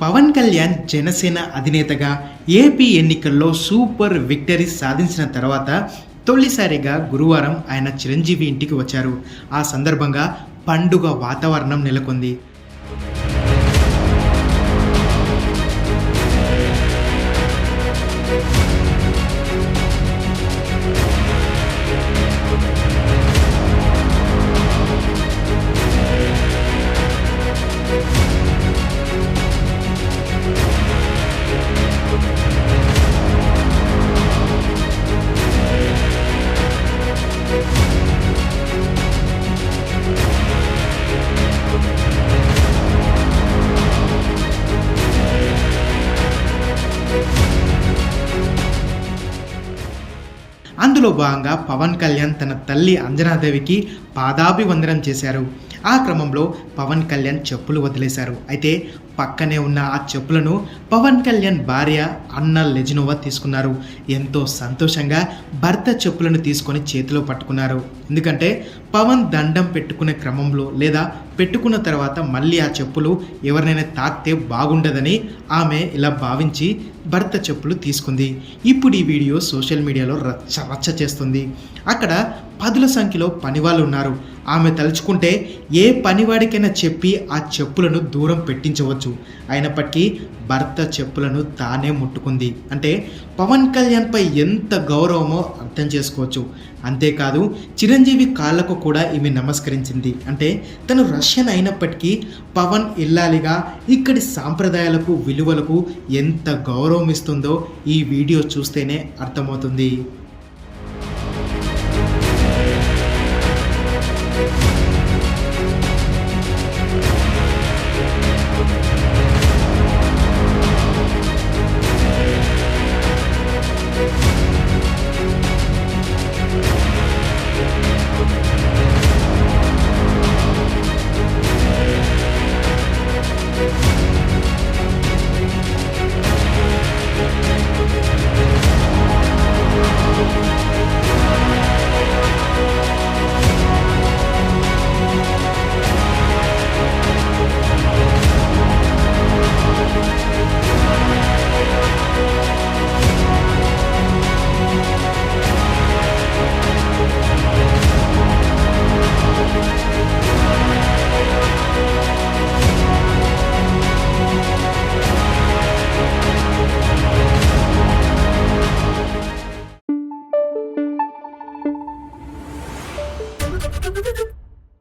పవన్ కళ్యాణ్ జనసేన అధినేతగా ఏపీ ఎన్నికల్లో super victory సాధించిన తర్వాత తొలిసారిగా గురువారం ఆయన చిరంజీవి ఇంటికి వచ్చారు. ఆ సందర్భంగా పండుగ వాతావరణం నెలకొంది. అందులో భాగంగా పవన్ కళ్యాణ్ తన తల్లి అంజనాదేవికి పాదాభివందనం చేశారు. ఆ క్రమంలో పవన్ కళ్యాణ్ చెప్పులు వదిలేశారు. అయితే పక్కనే ఉన్న ఆ చెప్పులను పవన్ కళ్యాణ్ భార్య అన్న లెజినోవా తీసుకున్నారు. ఎంతో సంతోషంగా భర్త చెప్పులను తీసుకొని చేతిలో పట్టుకున్నారు. ఎందుకంటే పవన్ దండం పెట్టుకునే క్రమంలో లేదా పెట్టుకున్న తర్వాత మళ్ళీ ఆ చెప్పులు ఎవరినైనా తాకితే బాగుండదని ఆమె ఇలా భావించి భర్త చెప్పులు తీసుకుంది. ఇప్పుడు ఈ వీడియో సోషల్ మీడియాలో రచ్చ రచ్చ చేస్తుంది. అక్కడ పదుల సంఖ్యలో పనివాళ్ళు ఉన్నారు ఆమె తలుచుకుంటే ఏ పనివాడికైనా చెప్పి ఆ చెప్పులను దూరం పెట్టించవచ్చు. అయినప్పటికీ భర్త చెప్పులను తానే ముట్టుకుంది. అంటే పవన్ కళ్యాణ్పై ఎంత గౌరవమో అర్థం చేసుకోవచ్చు. అంతేకాదు చిరంజీవి కాళ్ళకు కూడా ఈమె నమస్కరించింది. అంటే తను రష్యన్ అయినప్పటికీ పవన్ ఇల్లాలిగా ఇక్కడి సాంప్రదాయాలకు విలువలకు ఎంత గౌరవం ఇస్తుందో ఈ వీడియో చూస్తేనే అర్థమవుతుంది.